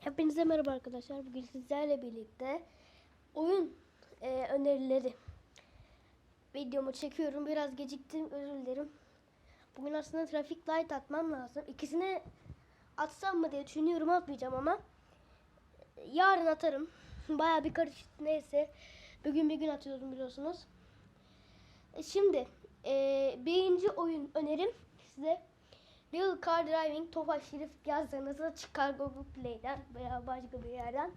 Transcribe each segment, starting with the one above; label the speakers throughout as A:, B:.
A: Hepinize merhaba arkadaşlar. Bugün sizlerle birlikte oyun e, önerileri videomu çekiyorum. Biraz geciktim özür dilerim. Bugün aslında trafik light atmam lazım. İkisini atsam mı diye düşünüyorum atmayacağım ama yarın atarım. Baya bir karış neyse. Bugün bir gün atıyorum biliyorsunuz. E, Şimdi e, birinci oyun önerim size Real Car Driving Tofaş Şerif yazdığınızda çıkar Google Play'den veya başka bir yerden.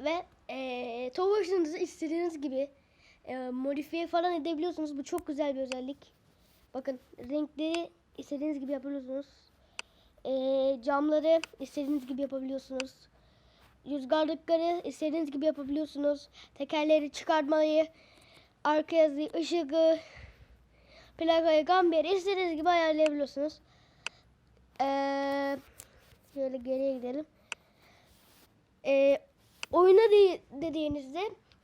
A: Ve e, Tofaş'ınızı istediğiniz gibi e, modifiye falan edebiliyorsunuz. Bu çok güzel bir özellik. Bakın renkleri istediğiniz gibi yapabiliyorsunuz. E, camları istediğiniz gibi yapabiliyorsunuz. Rüzgarlıkları istediğiniz gibi yapabiliyorsunuz. Tekerleri çıkartmayı, arka yazıyı, ışığı, plakayı, gamberi istediğiniz gibi ayarlayabiliyorsunuz. Ee, şöyle geriye gidelim. Ee, oyuna de, dediğinizde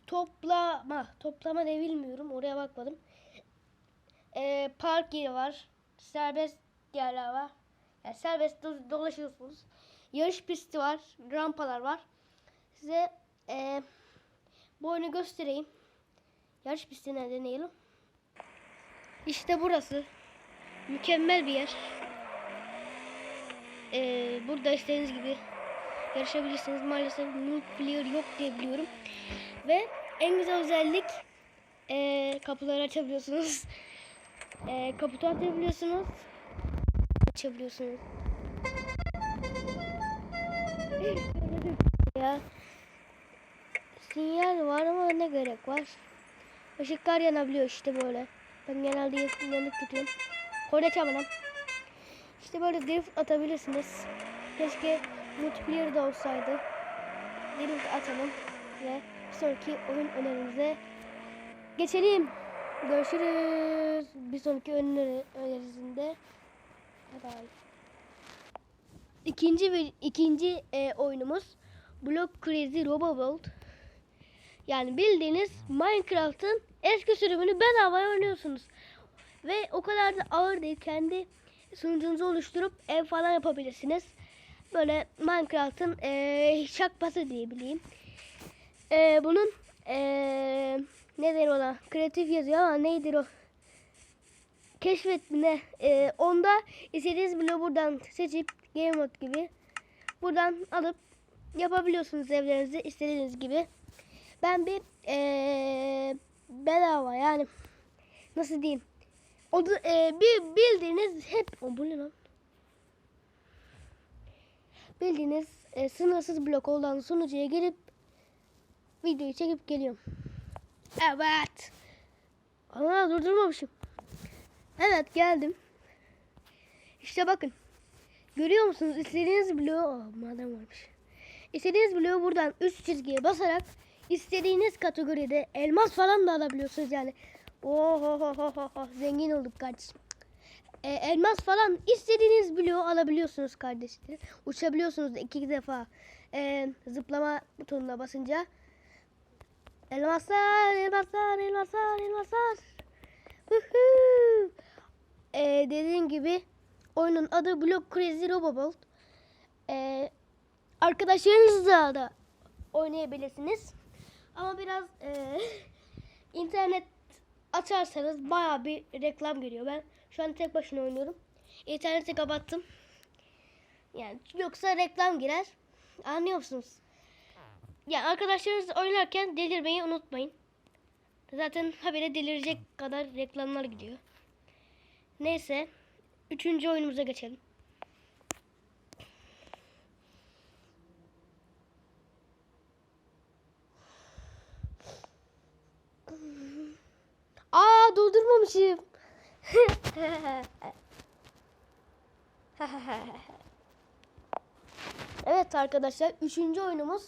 A: toplama, toplama ne bilmiyorum oraya bakmadım. Ee, park yeri var, serbest yerler var. Yani serbest do- dolaşıyorsunuz. Yarış pisti var, rampalar var. Size ee, bu oyunu göstereyim. Yarış pistine deneyelim. İşte burası. Mükemmel bir yer. Ee, burada istediğiniz gibi yarışabilirsiniz. Maalesef multiplayer yok diye biliyorum. Ve en güzel özellik ee, kapıları açabiliyorsunuz. Ee, kaputu açabiliyorsunuz. Açabiliyorsunuz. ya. Sinyal var ama ne gerek var? Işıklar yanabiliyor işte böyle. Ben genelde yakın tutuyorum. Korna çalmadan. İşte böyle drift atabilirsiniz. Keşke multiplayer de olsaydı. Drift atalım ve bir sonraki oyun önerimize geçelim. Görüşürüz. Bir sonraki oyun öneri- önerisinde. Bye bye. İkinci ikinci e, oyunumuz Block Crazy Robo World. Yani bildiğiniz Minecraft'ın eski sürümünü bedavaya oynuyorsunuz. Ve o kadar da ağır değil. Kendi sunucunuzu oluşturup ev falan yapabilirsiniz. Böyle Minecraft'ın eee şakması diyebileyim. Eee bunun eee ne der ona? Kreatif yazıyor ama neydir o? Keşfet ne? Eee, onda istediğiniz bloğu buradan seçip Game Mode gibi buradan alıp yapabiliyorsunuz evlerinizi istediğiniz gibi. Ben bir eee bedava yani nasıl diyeyim? O da, eee, bir bildiğiniz hep o bu ne lan? Bildiğiniz eee, sınırsız blok olan sunucuya girip videoyu çekip geliyorum. Evet. Ana durdurmamışım. Evet geldim. İşte bakın. Görüyor musunuz? İstediğiniz bloğu... Oh, madem varmış. İstediğiniz bloğu buradan üst çizgiye basarak istediğiniz kategoride elmas falan da alabiliyorsunuz yani. Oho zengin olduk kardeşim. E, elmas falan istediğiniz bloğu alabiliyorsunuz kardeşler. Uçabiliyorsunuz iki defa. E, zıplama butonuna basınca. Elmaslar, elmaslar, elmaslar, elmaslar. E, dediğim gibi oyunun adı Block Crazy Robobolt. E, arkadaşlarınızla da oynayabilirsiniz. Ama biraz e, internet açarsanız baya bir reklam geliyor. Ben şu an tek başına oynuyorum. İnterneti kapattım. Yani yoksa reklam girer. Anlıyor musunuz? Ya arkadaşlarınızla oynarken delirmeyi unutmayın. Zaten habire delirecek kadar reklamlar gidiyor. Neyse. Üçüncü oyunumuza geçelim. Doldurmamışım. evet arkadaşlar üçüncü oyunumuz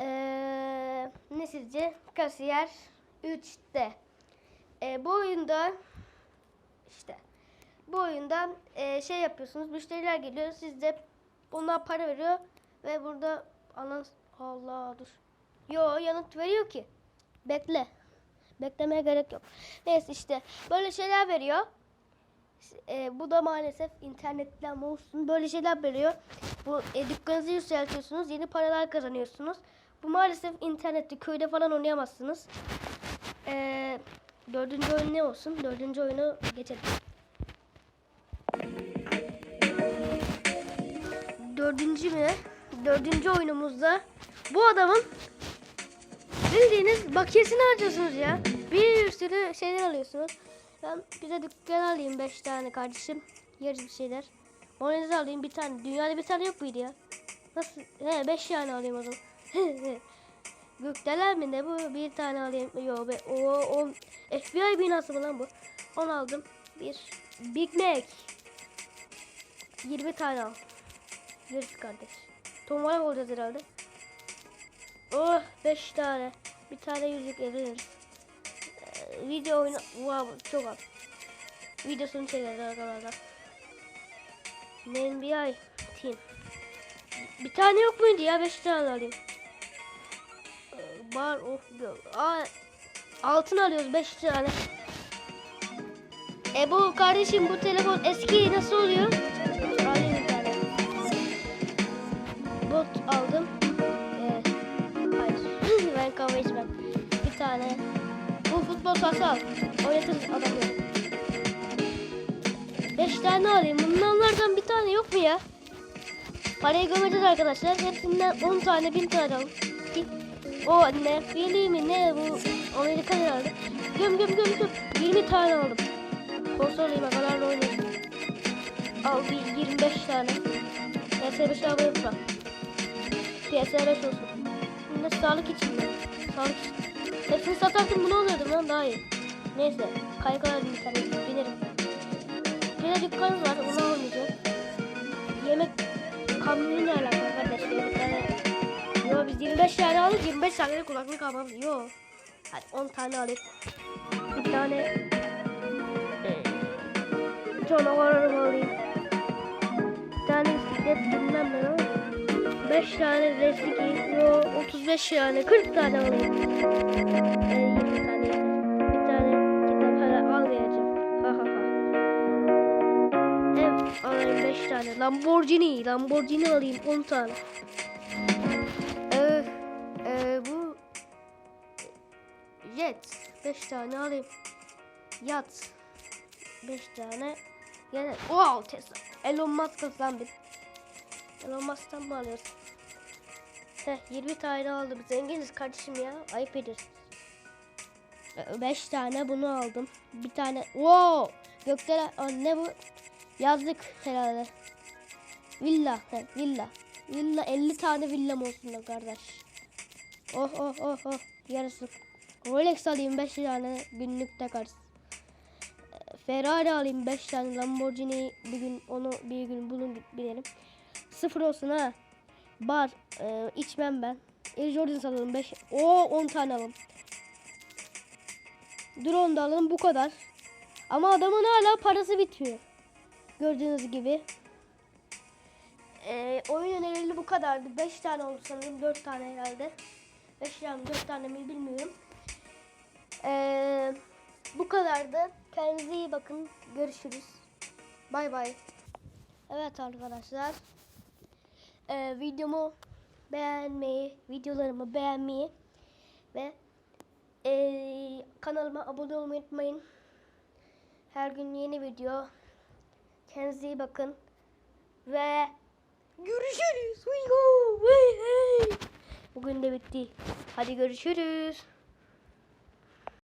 A: ee, ne sizce? Kasiyer 3'te. Ee, bu oyunda işte bu oyunda ee, şey yapıyorsunuz. Müşteriler geliyor. Siz de bundan para veriyor ve burada alan Allah dur. Yo yanıt veriyor ki. Bekle. Beklemeye gerek yok. Neyse işte böyle şeyler veriyor. E, bu da maalesef internetten olsun böyle şeyler veriyor. Bu e, dükkanınızı yükseltiyorsunuz, yeni paralar kazanıyorsunuz. Bu maalesef internette, köyde falan oynayamazsınız. E, dördüncü oyun ne olsun? Dördüncü oyunu geçelim. Dördüncü mü? Dördüncü oyunumuzda bu adamın bildiğiniz bakiyesini harcıyorsunuz ya. Bir sürü şeyler alıyorsunuz. Ben bize dükkan alayım 5 tane kardeşim. Yeriz bir şeyler. Monenize alayım bir tane. Dünyada bir tane yok muydu ya? Nasıl? He 5 tane alayım o zaman. Gökdeler mi ne bu? Bir tane alayım. Yo be. O, o FBI binası mı lan bu? 10 aldım. Bir Big Mac. 20 tane al. Yeriz kardeş. Tomar olacağız herhalde. Oh 5 tane. Bir tane yüzük ederiz. Ee, video oyunu wow, çok az. Videosunu çekeriz arkadaşlar. NBA team. Bir tane yok muydu ya? 5 tane alayım. Ee, Bar of Aa, altın alıyoruz 5 tane. E bu kardeşim bu telefon eski nasıl oluyor? Alayım bir tane. Bot aldım. Futbol sahası al. Oynatırız adamları. Beş tane alayım. Bunlardan bir tane yok mu ya? Parayı gömeceğiz arkadaşlar. Hepsinden 10 tane 1000 tane alalım. O ne fili mi ne bu Amerikan herhalde. Göm göm göm göm. 20 tane aldım. Konsolayım kadar oynayayım. Al bir 25 tane. PS5 almayı unutma. PS5 olsun. Bunda sağlık için mi? Sağlık için. Hepsini satarsın bunu alıyordum lan daha iyi. Neyse. Kaykılar bir tane binerim. Bir de var onu almayacağım. Yemek kamyonu ne alaka kardeş? Bir tane. Yo biz 25 tane aldık 25 tane de kulaklık almamız. Yo. Hadi 10 tane alayım. Bir tane e, canavar araba alayım. Bir tane bisiklet bilmem ne ama. 5 tane resmi yo 35 tane 40 tane alayım. Ee, 20 tane yeter. Bir tane kitap hala almayacağım. Evet alayım 5 tane. Lamborghini. Lamborghini alayım 10 tane. Ee, bu jet 5 tane alayım. Yat 5 tane. Yine wow Tesla. Elon Musk lan bir. Elon Musk'tan mı alıyorsun? Heh 20 tane aldım. Zenginiz kardeşim ya. Ayıp ediyorsun. 5 tane bunu aldım. Bir tane. Wow! Gökdelen. Aa, ne bu? Yazlık herhalde. Villa. He, villa. Villa 50 tane villam olsun kardeş. Oh oh oh oh. Yarısı. Rolex alayım 5 tane günlük takarız. Ee, Ferrari alayım 5 tane Lamborghini bir gün onu bir gün bulun binelim. Sıfır olsun ha. Bar e, içmem ben. Air Jordan alalım 5. O 10 tane alalım. Drone da alalım bu kadar. Ama adamın hala parası bitiyor. Gördüğünüz gibi. E, oyun önerileri bu kadardı. 5 tane oldu sanırım. 4 tane herhalde. 5 tane 4 tane mi bilmiyorum. E, bu kadardı. Kendinize iyi bakın. Görüşürüz. Bay bay. Evet arkadaşlar. Ee, videomu beğenmeyi, videolarımı beğenmeyi ve ee, kanalıma abone olmayı unutmayın. Her gün yeni video. Kendinize iyi bakın. Ve görüşürüz. Bugün de bitti. Hadi görüşürüz.